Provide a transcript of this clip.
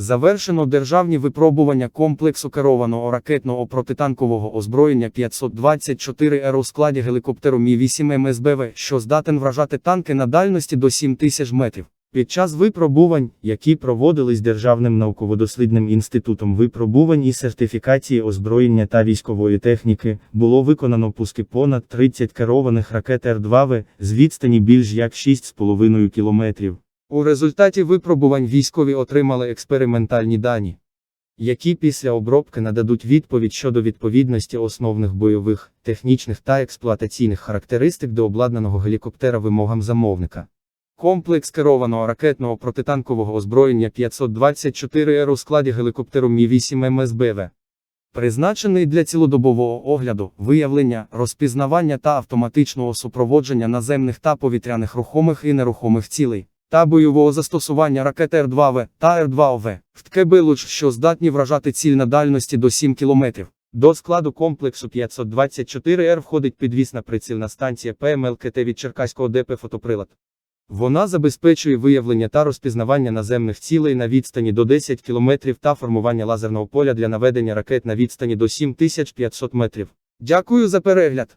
Завершено державні випробування комплексу керованого ракетного протитанкового озброєння 524Р у складі гелікоптеру Мі-8 МСБВ, що здатен вражати танки на дальності до 7000 метрів. Під час випробувань, які проводились Державним науково-дослідним інститутом випробувань і сертифікації озброєння та військової техніки, було виконано пуски понад 30 керованих ракет Р-2В з відстані більш як 6,5 кілометрів. У результаті випробувань військові отримали експериментальні дані, які після обробки нададуть відповідь щодо відповідності основних бойових, технічних та експлуатаційних характеристик до обладнаного гелікоптера вимогам замовника. Комплекс керованого ракетного протитанкового озброєння 524Р у складі гелікоптеру Мі-8 МСБВ. Призначений для цілодобового огляду, виявлення, розпізнавання та автоматичного супроводження наземних та повітряних рухомих і нерухомих цілей, та бойового застосування ракет Р-2В та Р-2ОВ, в ТКБ що здатні вражати ціль на дальності до 7 км. До складу комплексу 524Р входить підвісна прицільна станція ПМЛКТ від Черкаського ДП «Фотоприлад». Вона забезпечує виявлення та розпізнавання наземних цілей на відстані до 10 км та формування лазерного поля для наведення ракет на відстані до 7500 метрів. Дякую за перегляд!